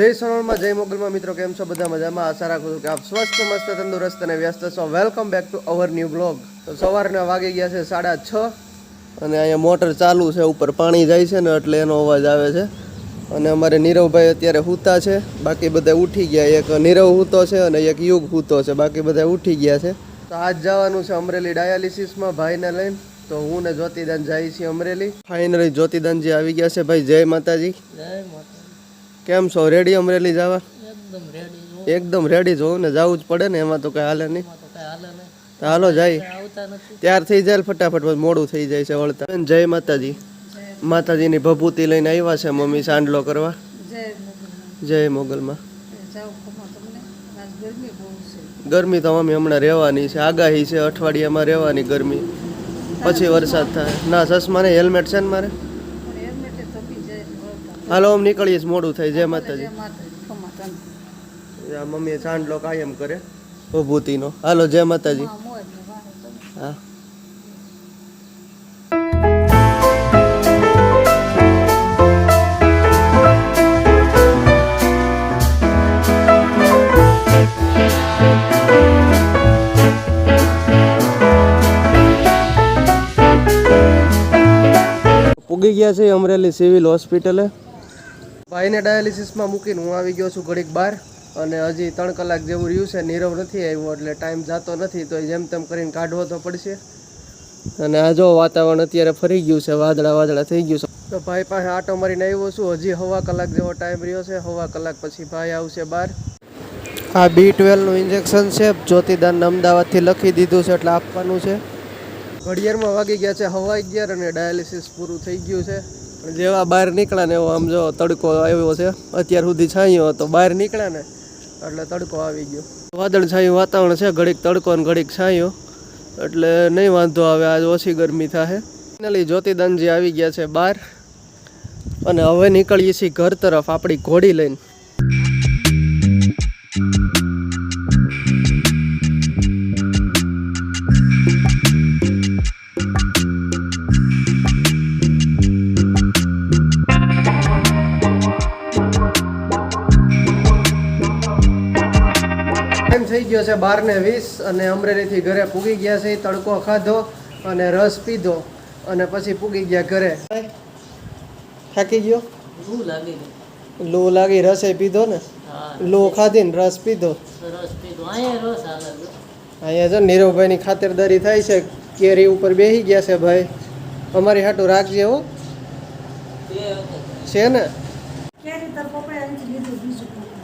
જય સોનલમાં, જય મોગલમાં. મિત્રો, કેમ છો? બધા મજામાં? આશા રાખું છું કે આપ સ્વસ્થ, મસ્ત, તંદુરસ્ત અને વ્યસ્ત છો. Welcome back to our new blog તો સવારના વાગી ગયા છે સાડા છ અને અહીંયા મોટર ચાલુ છે, ઉપર પાણી જાય છે ને એટલે એનો અવાજ આવે છે. અને અમારે નીરવભાઈ અત્યારે હૂતા છે. બાકી બધા ઉઠી ગયા. એક નીરવ હૂતો છે અને એક યુગ હૂતો છે. બાકી બધા ઉઠી ગયા છે. તો આજ જવાનું છે અમરેલી ડાયાલિસિસમાં ભાઈને લઈને. તો હું ને જ્યોતિદાન જઈએ છીએ અમરેલી. ફાઇનલી જ્યોતિદાનજી આવી ગયા છે. ભાઈ, જય માતાજી. જય માતા કેમ છો? રેડી અમરેલી જવા? એકદમ રેડી જો એકદમ રેડી જોઉં ને જવું જ પડે ને એમાં તો કઈ હાલે નહીં. તો કઈ હાલે નહીં. તો હાલો જાય. ત્યાર થઈ જાય ફટાફટ મોડું થઈ જાય છે વળતા. જય માતાજી. માતાજીની ભભૂતિ લઈને આવ્યા છે મમ્મી સાંડલો કરવા. જય મોગલમાં. ગરમી તો મમ્મી હમણાં રહેવાની છે. આગાહી છે અઠવાડિયામાં રહેવાની ગરમી. પછી વરસાદ થાય. ના ચશ્મા ને હેલ્મેટ છે ને મારે? હાલો આમ નીકળીએ મોડું થાય જય માતાજી મમ્મી સાંડલો કાયમ કરે ભભૂતિનો હાલો જય માતાજી. હા. પૂગી ગયા છે, અમરેલી સિવિલ હોસ્પિટલે. ભાઈને ડાયાલિસિસમાં મૂકીને હું આવી ગયો છું ઘડીક બહાર અને હજી ત્રણ કલાક જેવું રહ્યું છે, નીરવ નથી આવ્યો એટલે ટાઈમ જતો નથી તો જેમ તેમ કરીને કાઢવો તો પડશે. અને આ જો વાતાવરણ અત્યારે ફરી ગયું છે, વાદળા વાદળા થઈ ગયું છે. તો ભાઈ પાસે આટો મારીને આવ્યો છું, હજી હવા કલાક જેવો ટાઈમ રહ્યો છે, હવા કલાક પછી ભાઈ આવશે બહાર. આ બી ટ્વેલ્વનું ઇન્જેક્શન છે જ્યોતિદાન અમદાવાદથી લખી દીધું છે, એટલે આપવાનું છે. ઘડિયાળમાં વાગી ગયા છે, હવા અગિયાર અને ડાયાલિસિસ પૂરું થઈ ગયું છે. જેવા બહાર નીકળ્યા ને એવો આમ જો તડકો આવ્યો છે, અત્યાર સુધી છાંયો હતો, બહાર નીકળ્યા ને એટલે તડકો આવી ગયો. વાદળ છાયું વાતાવરણ છે, ઘડીક તડકો ને ઘડીક છાંયો. એટલે નહીં વાંધો આવે, આજ ઓછી ગરમી થાય ફાઇનલી જ્યોતિદાનજી આવી ગયા છે બહાર. અને હવે નીકળીએ છીએ ઘર તરફ, આપણી ઘોડી લઈને. ટાઈમ થઈ ગયો છે બાર ને વીસ અને અમરેલીથી ઘરે પૂગી ગયા છે. તડકો ખાધો અને રસ પીધો અને પછી પૂગી ગયા ઘરે. થાકી ગયો? લો લાગી રસે પીધો ને? લો લૂ ખાધી ને રસ પીધો. અહીંયા જો નીરવભાઈની ખાતરદારી થાય છે. કેરી ઉપર બેસી ગયા છે ભાઈ. અમારી હાટું રાખજે હો. છે ને?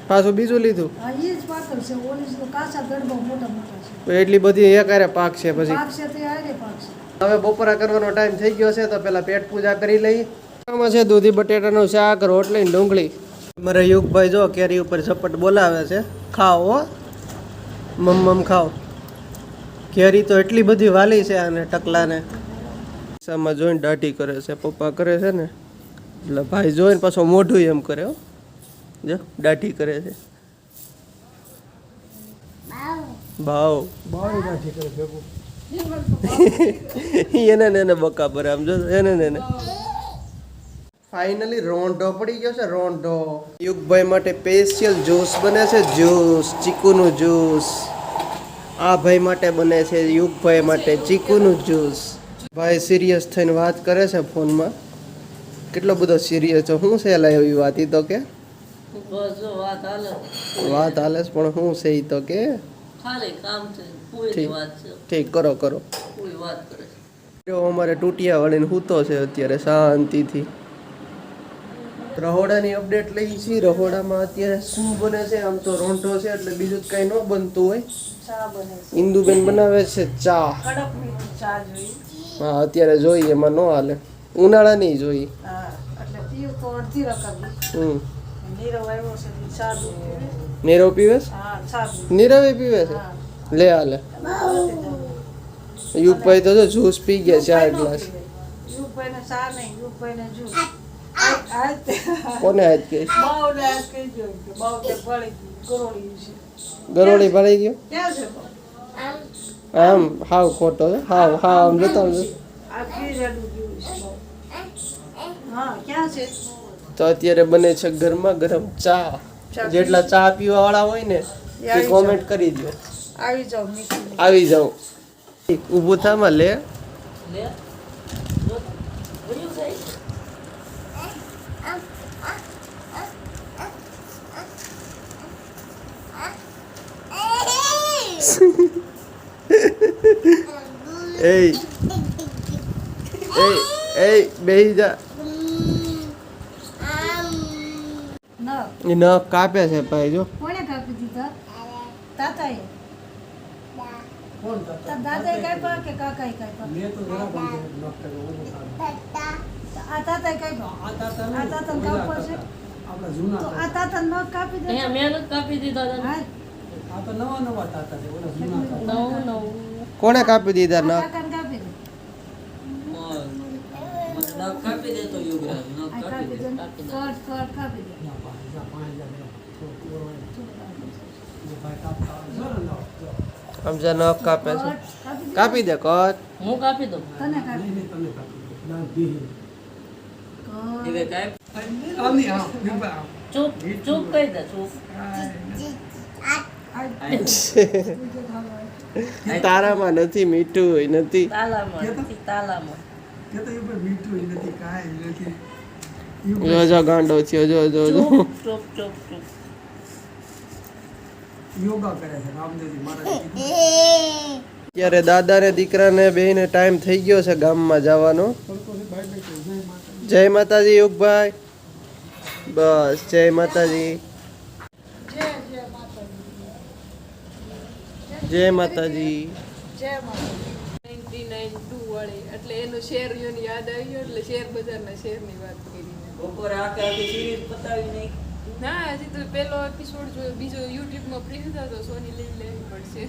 પાછું બીજું લીધું? હા એ જ પાકલ છે ઓલી કાચા ગડબા મોટા મોટા છે. એટલી બધી એકારે પાક છે પછી. પાક છે તે આરે પાક છે. હવે બપોરા કરવાનો ટાઈમ થઈ ગયો છે તો પેલા પેટ પૂજા કરી લઈ આમાં છે દૂધી બટેટાનું શાક રોટલી ડુંગળી. મારે યુગભાઈ જો કેરી ઉપર ઝપટ બોલાવે છે. ખાઓ હો. મમ મમ ખાઓ. કેરી તો એટલી બધી વાલી છે આને ટકલાને સામાં જોઈને દાઢી કરે છે પપ્પા કરે છે ને. એટલે ભાઈ જોઈને પાછો મોઢું એમ કરે હો. જો દાઢી કરે છે. ભાવ. એને ને એને બકા પર આમ જો એને ને એને. ફાઇનલી રોંઢો પડી ગયો છે રોંઢો. યુગભાઈ માટે સ્પેશિયલ જ્યુસ બને છે જ્યુસ ચીકુનું જ્યુસ આ ભાઈ માટે બને છે યુગભાઈ માટે ચીકુનું જ્યુસ ભાઈ સિરિયસ થઈને વાત કરે છે ફોનમાં. કેટલો બધો સિરિયસ છે શું છે એલા એવી વાત તો કે? બસ જો વાત હાલે. વાત હાલે છે પણ શું છે ઈ તો કે ખાલી કામ છે પૂરી ઠીક. વાત છે. ઠીક કરો કરો. પૂરી વાત કરે જો અમારે તૂટિયા વાળીને હૂતો છે અત્યારે શાંતિથી. રહોડાની અપડેટ લઈ છીએ રહોડામાં અત્યારે શું બને છે આમ તો રોંઢો છે એટલે બીજું જ કંઈ ન બનતું હોય. ચા ઇન્દુબેન બનાવે છે ચા. કડક મીઠી ચા જોઈ હા અત્યારે જોઈએ એમાં ન હાલે. ઉનાળાની જોઈએ. રકમ હમ. નીરવ પીવે. છે? નીરવે પીવે છે? લે હાલે. યુગભાઈ તો જો જ્યુસ પી ગયા ચાર ગ્લાસ કોને હાથ કે? ગરોળી ભરાઈ ગયો? આમ હાવ ખોટો છે હાવ હાવ આમ જતો. હા ક્યાં છે? તો અત્યારે બને છે ગરમા ગરમ ચા. જેટલા ચા પીવા વાળા હોય ને એ કોમેન્ટ કરી દો આવી મીઠું આવી જાઉં ઊભું થામાં લે. લે. જો વળ્યું જાય એ નખ કાપે છે ભાઈ જો. કોણે કાપી દીધા તાતાએ. તાર દાદાએ કાપ્યા કે કાકાએ કાપ્યા? આ તાતાએ કાપ્યા? આ કાપવો છે? તો આ તાતા. નખ કાપી દે અહીંયા મેં કાપી દીધા હા. નવું નવ કોણે કાપી દીધા ન કાકાને કાપી દે. નખ કાપી દે તો યુગરાજ નખ કાપી દે કાપી દે. કટ કટ કાપી દે. સમજા ન કાપે છે. કાપી દે દે હું કાપી દઉં. તને કાપી દે હવે કાપ. ચૂપ ચૂપ કહી દે ચૂપ. તારામાં નથી મીઠું હોય નથી. તાલામાં ગાંડો થયો જો જો જો. ચૂપ ચૂપ ચૂપ ચૂપ. યોગા કરે છે રામદેવજી મહારાજ ત્યારે દાદા ને દીકરાને બેને ટાઈમ થઈ ગયો છે ગામમાં જવાનો. જય માતાજી યુગભાઈ. બસ જય માતાજી. જય માતાજી. જય એટલે એનો શેર યાદ આવી ગયો એટલે શેર બજારના શેરની વાત કરી. બપોરે આખે આખી સિરીઝ પતાવી નહીં ના હજી તો પેલો એપિસોડ જોયો બીજો યુટ્યુબમાં ફ્રી હતા તો સોની લઈ લેવી પડશે.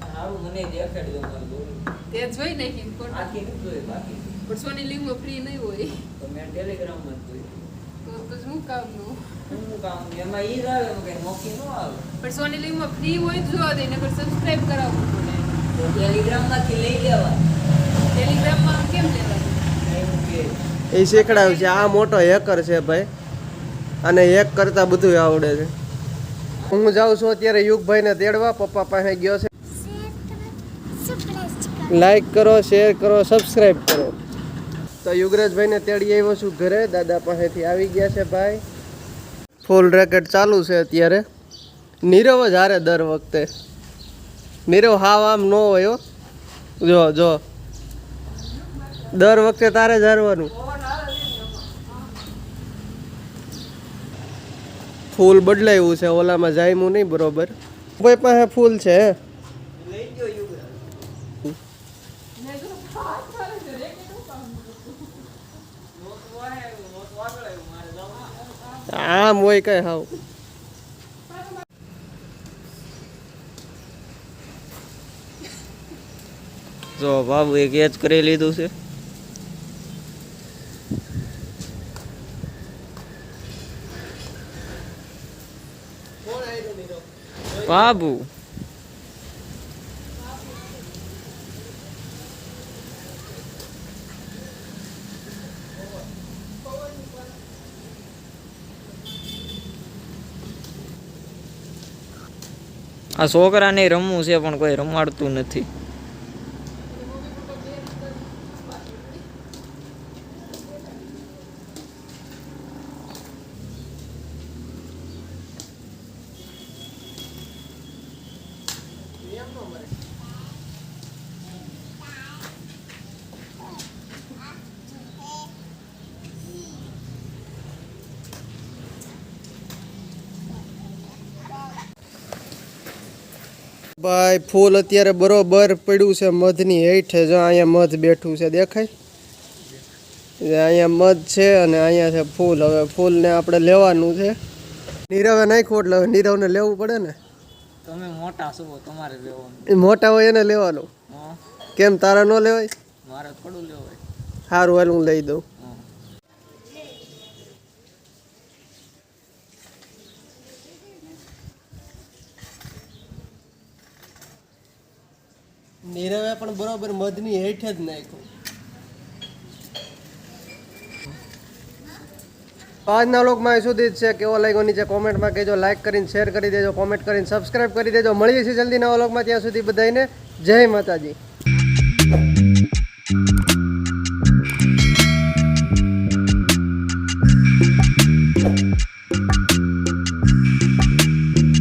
સારું મને દેખાડ્યો મારું તે જોઈ નાખી પણ આખી નથી જોઈ બાકી. પણ સોની લીવમાં ફ્રી નહીં હોય. તો મેં ટેલિગ્રામમાં જ જોઈ. તો તો શું કામનું? શું કામ? એમાં ઈ આવે કે મોકી ન આવે. પણ સોની લીવમાં ફ્રી હોય જો જોવા દે પર સબસ્ક્રાઇબ કરાવવું પડે. તો ટેલિગ્રામમાંથી લઈ લેવા ટેલિગ્રામમાં કેમ લેવા એવું કે. એ શીખડાવ્યું છે આ મોટો હેકર છે ભાઈ. અને એક કરતા બધું આવડે છે. હું જાઉં છું અત્યારે યુગભાઈને તેડવા, પપ્પા પાસે ગયો છે. લાઈક કરો શેર કરો સબસ્ક્રાઈબ કરો. તો યુગરાજભાઈને તેડી આવ્યો છું ઘરે, દાદા પાસેથી આવી ગયા છે ભાઈ. ફૂલ રેકેટ ચાલુ છે અત્યારે. નીરવ જ હારે દર વખતે. નીરવ હાવ આમ ન હોય જો જો. દર વખતે તારે જ હારવાનું. ફૂલ બદલાયું છે, ઓલામાં જાયમું નહીં બરોબર. ભાઈ પાસે ફૂલ છે? આમ હોય કઈ હાવ. જો બાબુ એક એજ કરી લીધું છે. બાબુ આ છોકરાને રમવું છે પણ કોઈ રમાડતું નથી. ભાઈ, ફૂલ અત્યારે બરોબર પડ્યું છે મધની હેઠે. જો અહીંયા મધ બેઠું છે, દેખાય? અહીંયા મધ છે અને અહીંયા છે ફૂલ. હવે ફૂલને આપણે લેવાનું છે. નીરવે નાખ્યું એટલે નીરવને લેવું પડે ને? તમે મોટા છો તમારે લેવાનું. એ મોટા હોય એને લેવાનું. કેમ તારા ન લેવાય? મારે થોડું લેવાય. સારું હાલ હું લઈ દઉં. નીરવે પણ બરોબર મધની હેઠે જ નાખ્યું. તો આજના વ્લોગમાં એ સુધી જ છે. કેવો લાગ્યો નીચે કોમેન્ટમાં કહેજો. લાઈક કરીને શેર કરી દેજો કોમેન્ટ કરીને સબસ્ક્રાઈબ કરી દેજો. મળીએ છીએ જલ્દી નવા લોકમાં ત્યાં સુધી બધાને જય માતાજી.